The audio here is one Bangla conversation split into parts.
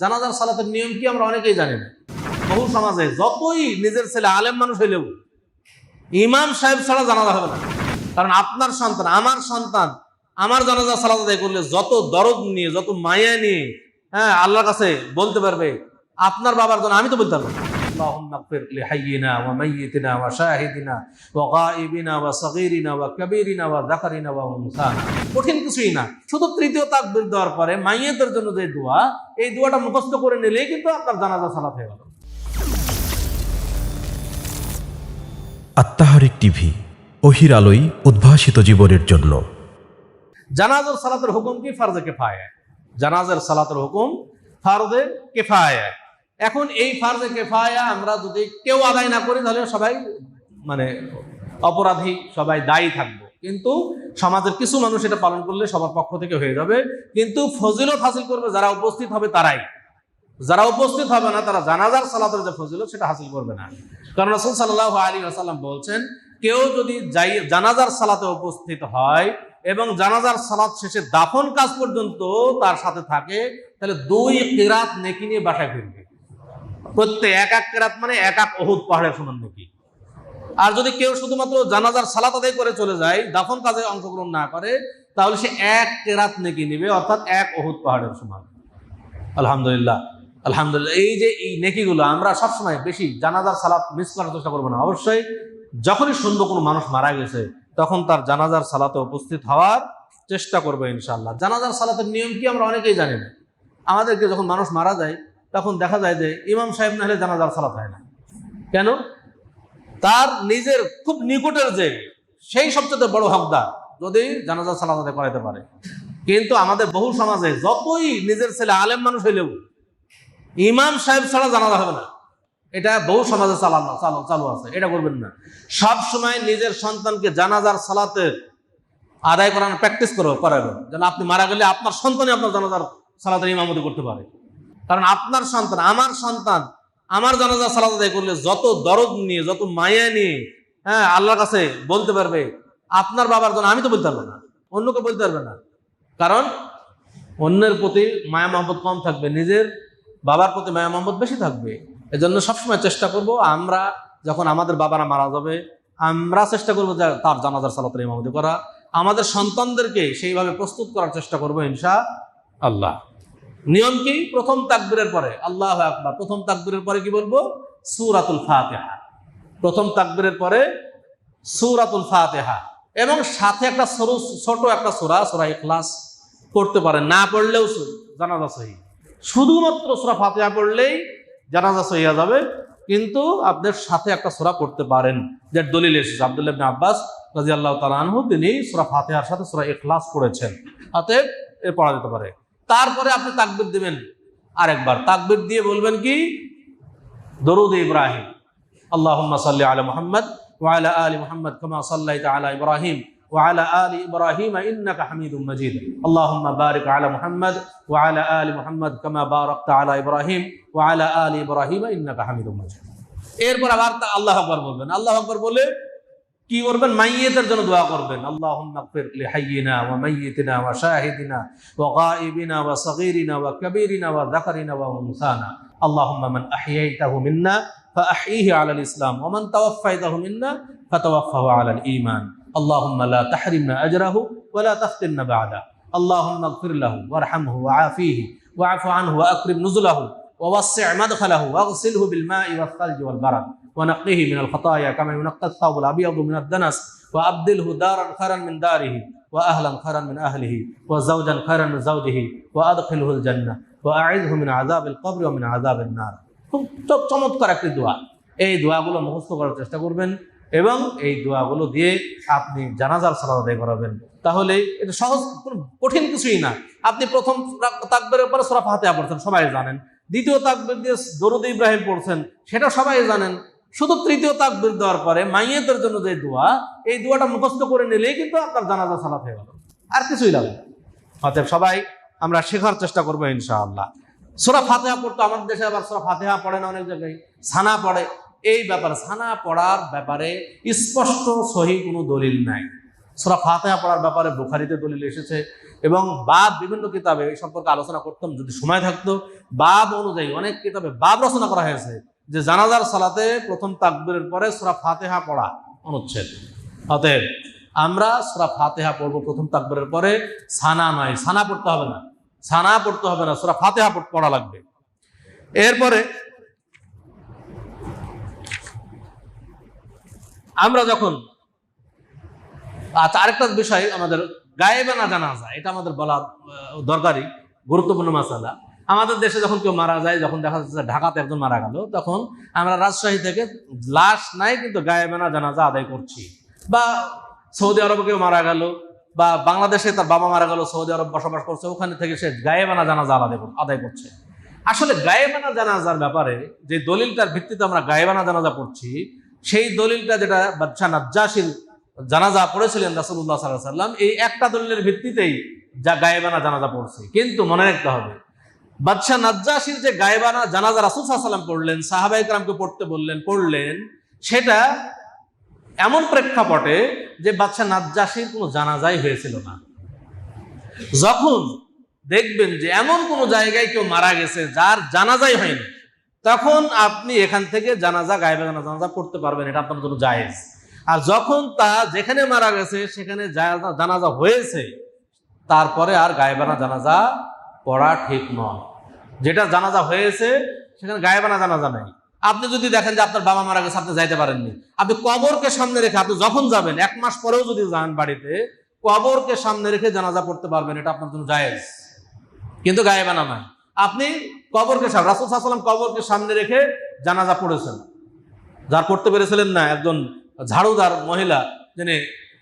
জানাজার সালাতের নিয়ম কি আমরা অনেকেই জানি না বহু সমাজে যতই নিজের ছেলে আলেম মানুষ হইলেও ইমাম সাহেব ছাড়া জানাজা হবে না কারণ আপনার সন্তান, আমার সন্তান, আমার জানাজা সালাত আদায় করলে যত দরদ নিয়ে, যত মায়া নিয়ে হ্যাঁ আল্লাহর কাছে বলতে পারবে, আপনার বাবার জন্য আমি তো বলতে পারব না। اللهم اغفر لحينا وميتنا وشاهدنا وغائبنا وصغيرنا وكبيرنا وذكرنا وانثانا কঠিন কিছুই না শুধু তৃতীয় তাকবীর দেওয়ার পরে মাইয়েদের জন্য যে দোয়া এই দোয়াটা মুখস্থ করে নিলেই কিন্তু আপনার জানাজা সালাত হয়ে গেল আত্মাহারিক টিভি অহির আলোয় উদ্ভাসিত জীবনের জন্য জানাজার সালাতের হুকুম কি ফারজে কেফায়া জানাজার সালাতের হুকুম ফারজে কেফায়া এখন এই ফারজে কেফায়া আমরা যদি কেউ আদায় না করি, তাহলে সবাই মানে অপরাধী, সবাই দায়ী থাকব। কিন্তু সমাজের কিছু মানুষ এটা পালন করলে সবার পক্ষ থেকে হয়ে যাবে। কিন্তু ফজিলত হাসিল করবে যারা উপস্থিত হবে তারাই। যারা উপস্থিত হবে না, তারা জানাজার সালাতের যে ফজিলত, সেটা হাসিল করবে না। কারণ রসুল সাল্লাহ আলী আসাল্লাম বলছেন, কেউ যদি যাই, জানাজার সালাতে উপস্থিত হয় এবং জানাজার সালাত শেষে দাফন কাজ পর্যন্ত তার সাথে থাকে, তাহলে দুই কেরাত নেকি নিয়ে বাসায় ফিরবে। প্রত্যেক এক এক কেরাত মানে এক এক অহুদ পাহাড়ের সমান নাকি? আর যদি কেউ শুধুমাত্র জানাজার সালাত আদায় করে চলে যায়, দাফন কাজে অংশগ্রহণ না করে, তাহলে সে এক কেরাত নেকি নেবে, অর্থাৎ এক অহুদ পাহাড়ের সমান। আলহামদুলিল্লাহ আলহামদুলিল্লাহ। এই যে এই নেকিগুলো আমরা সবসময় বেশি জানাজার সালাত মিস করার চেষ্টা করব না। অবশ্যই, যখনই শুনব কোনো মানুষ মারা গেছে, তখন তার জানাজার সালাতে উপস্থিত হওয়ার চেষ্টা করব ইনশাল্লাহ জানাজার সালাতের নিয়ম কি আমরা অনেকেই জানি না। আমাদেরকে যখন মানুষ মারা যায় তখন দেখা যায় যে ইমাম সাহেব না হলে জানাজার সালাত হয় না। কেন? তার নিজের খুব নিকটের যে, সেই সবচেয়ে বড় হকদার, যদি জানাজার সালাত করাইতে পারে। কিন্তু আমাদের বহু সমাজে যতই নিজের ছেলে আলেম মানুষ হইলেও, ইমাম সাহেব ছাড়া জানাজা হবে না। এটা বহু সমাজে চালানো, চালু চালু আছে, এটা করবেন না। সব সময় নিজের সন্তানকে জানাজার সালাতের আদায় করানোর প্র্যাকটিস করো, করাবেন। যেন আপনি মারা গেলে আপনার সন্তানই আপনার জানাজার সালাতের ইমামতি করতে পারে। কারণ আপনার সন্তান, আমার সন্তান, আমার জানাজার সালাত আদায় করলে যত দরদ নিয়ে, যত মায়া নিয়ে হ্যাঁ আল্লাহর কাছে বলতে পারবে, আপনার বাবার জন্য আমি তো বলতে পারব না, অন্যকে বলতে পারবে না। কারণ অন্যের প্রতি মায়া মহব্বত কম থাকবে, নিজের বাবার প্রতি মায়া মহব্বত বেশি থাকবে। এজন্য সবসময় চেষ্টা করব, আমরা যখন আমাদের বাবারা মারা যাবে, আমরা চেষ্টা করব যে তার জানাজার সালাতের ইমামতি করা। আমাদের সন্তানদেরকে সেইভাবে প্রস্তুত করার চেষ্টা করব ইনশা আল্লাহ নিয়ম কি? প্রথম তাকবীরের পরে। আল্লাহ আকবার। প্রথম তাকবীরের পরে কি বলব? সুরাতুল ফাতেহা। প্রথম তাকবীরের পরে সুরাতুল ফাতেহা। এবং সাথে একটা সরু, ছোট একটা সূরা সূরা ইখলাস। পড়তে পারেন। না পড়লেও জানাজা সহি। শুধুমাত্র সূরা ফাতেহা পড়লেই জানাজা সহিয়া যাবে। কিন্তু আপনার সাথে একটা সূরা পড়তে পারেন। যে দলিল এসেছে। আব্দুল্লাহ আব্বাস রাদিয়াল্লাহু তাআলা আনহু, তিনি সূরা ফাতেহার সাথে সূরা ইখলাস পড়েছেন। অতএব এ পড়া যেতে পারে। তারপরে আপনি তাকবির দিবেন আরেকবার তাকবির দিয়ে বলবেন কি দরুদ ইব্রাহিম اللهم صل على محمد وعلى آل محمد كما صليت على إبراهيم وعلى آل إبراهيم إنك حميد مجيد اللهم بارك على محمد وعلى آل محمد كما باركت على إبراهيم وعلى آل إبراهيم إنك حميد مجيد এরপর আবার তা আল্লাহ আকবর বলবেন আল্লাহ আকবর বলে কি করবেন মাইয়েতের জন্য দোয়া করবেন আল্লাহুম্মা গফির লিহাইয়িনা ওয়া মাইয়িতিনা ওয়া শাহিদিনা ওয়া গায়িবিনা ওয়া সগীরিনা ওয়া কাবীরিনা ওয়া যাকারিনা ওয়া উনসানা আল্লাহুম্মা মান আহইয়াইতাহু মিন্না فأحييه على الإسلام ومن توفيته منا فتوفه على الإيمان اللهم لا تحرمنا أجره ولا تفتنا بعده اللهم اغفر له وارحمه وعافيه واعف عنه وأكرم نزله ووسع مدخله واغسله بالماء والثلج والبرد ونقيه من الخطايا كما ينقى الثوب الأبيض من الدنس وأبدله دارا خيرا من داره وأهلا خيرا من أهله وزوجا خيرا من زوجه وأدخله الجنة وأعذه من عذاب القبر ومن عذاب النار খুব চ- চমৎকার একটি দোয়া এই দোয়াগুলো মুখস্থ করার চেষ্টা করবেন এবং এই দোয়াগুলো দিয়ে আপনি জানাজার সালাদ আদায় করাবেন তাহলে এটা সহজ কোনো কঠিন কিছুই না আপনি প্রথম তাকবের পরে সোরা ফাতেহা পড়ছেন সবাই জানেন দ্বিতীয় তাকবির দিয়ে দরুদ ইব্রাহিম পড়ছেন সেটা সবাই জানেন শুধু তৃতীয় তাকবির দেওয়ার পরে মাইয়েদের জন্য যে দোয়া, এই দোয়াটা মুখস্থ করে নিলেই কিন্তু আপনার জানাজা সালাত হয়ে গেল। আর কিছুই লাগবে না। অতএব সবাই, আমরা শেখার চেষ্টা করব ইনশাআল্লাহ। সোরা ফাতেহা পড়তো আমাদের দেশে, আবার সোরা ফাতেহা পড়ে না অনেক জায়গায়। সানা পড়ে। এই ব্যাপারে সানা পড়ার ব্যাপারে স্পষ্ট, সহি কোনো দলিল নাই। সুরা ফাতেহা পড়ার ব্যাপারে বুখারিতে দলিল এসেছে এবং বাব বিভিন্ন কিতাবে এই সম্পর্কে আলোচনা করতাম। যদি সময় থাকতো বাব অনুযায়ী অনেক কিতাবে বাব রচনা করা হয়েছে। যে জানাজার সালাতে প্রথম তাকবীরের পরে সুরা ফাতেহা পড়া অনুচ্ছেদ। অতএব আমরা সুরা ফাতেহা পড়ব প্রথম তাকবীরের পরে। সানা নয়, সানা পড়তে হবে না। সানা পড়তে হবে না, সুরা ফাতেহা পড়া লাগবে। এরপরে আমরা যখন আচ্ছা আরেকটা বিষয় আমাদের গায়েবানা জানাজা, এটা আমাদের বলা দরকারি গুরুত্বপূর্ণ মাসালা। আমাদের দেশে যখন কেউ মারা যায়, যখন দেখা যাচ্ছে ঢাকাতে একজন মারা গেল, তখন আমরা রাজশাহী থেকে লাশ নাই কিন্তু গায়েবানা জানাজা আদায় করছি। বা সৌদি আরবে কেউ মারা গেল, বা বাংলাদেশে তার বাবা মারা গেল, সৌদি আরব বসবাস করছে, ওখানে থেকে সে গায়েবানা জানাজা আদায় আদায় করছে। আসলে গায়েবানা জানাজার ব্যাপারে যে দলিলটার ভিত্তিতে আমরা গায়েবানা জানাজা পড়ছি সেই দলিলটা যেটা বাদশাহ নাজ্জাসির জানাজা পড়েছিলেন রাসুল্লাহ সাল্লাহ সাল্লাম এই একটা দলিলের ভিত্তিতেই যা গায়েবানা জানাজা পড়ছে। কিন্তু মনে রাখতে হবে বাদশাহ নাজ্জাসির যে গায়েবানা জানাজা রাসুল সাল্লাম পড়লেন সাহাবাই কালামকে পড়তে বললেন, পড়লেন, সেটা এমন প্রেক্ষাপটে যে বাদশাহ নাজ্জাসির কোনো জানাজাই হয়েছিল না। যখন দেখবেন যে এমন কোনো জায়গায় কেউ মারা গেছে যার জানাজাই হয়নি, তখন আপনি এখান থেকে জানাজা গায়েবে জানাজা করতে পারবেন, এটা আপনার জন্য জায়েজ। আর যখন তা যেখানে মারা গেছে, সেখানে জানাজা হয়েছে, তারপরে আর গায়েবানা জানাজা পড়া ঠিক নয়। যেটা জানাজা হয়েছে, সেখানে গায়েবানা জানাজা নেই। আপনি যদি দেখেন যে আপনার বাবা মারা গেছে, আপনি যাইতে পারেননি। আপনি কবরকে সামনে রেখে, আপনি যখন যাবেন, এক মাস পরেও যদি যান বাড়িতে, কবরকে সামনে রেখে জানাজা পড়তে পারবেন, এটা আপনার জন্য জায়েজ। কিন্তু গায়েবানা নয় আপনি কবরকে সামনে, রাসুল সাল্লাম কবরকে সামনে রেখে জানাজা পড়েছেন। যার পড়তে পেরেছিলেন না একজন ঝাড়ুদার মহিলা, যিনি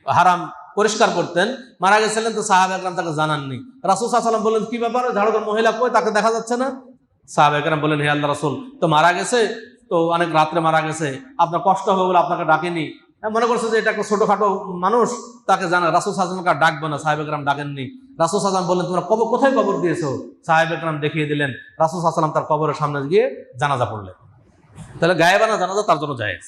হারাম পরিষ্কার করতেন। মারা গেছিলেন তো সাহাব একরাম তাকে জানাননি। রাসুল সাল্লাম বললেন কি ব্যাপারে? ঝাড়ুদার মহিলা কই? তাকে দেখা যাচ্ছে না? সাহাব একরাম বললেন হে আল্লাহ রাসুল তো মারা গেছে? তো অনেক রাত্রে মারা গেছে। আপনার কষ্ট হবে বলে আপনাকে ডাকেনি। হ্যাঁ, মনে করছে যে এটা একটা ছোটখাটো মানুষ তাকে জানা রাসুল আর ডাকবে না সাহেব একরাম ডাকেননি। রাসুল সাল্লাম বললেন তোমরা কবর কোথায় কবর দিয়েছ? সাহেব একরাম দেখিয়ে দিলেন রাসুল সাল্লাম তার কবরের সামনে গিয়ে জানাজা পড়লেন। তাহলে গায়েবানা জানাজা তার জন্য জায়েজ।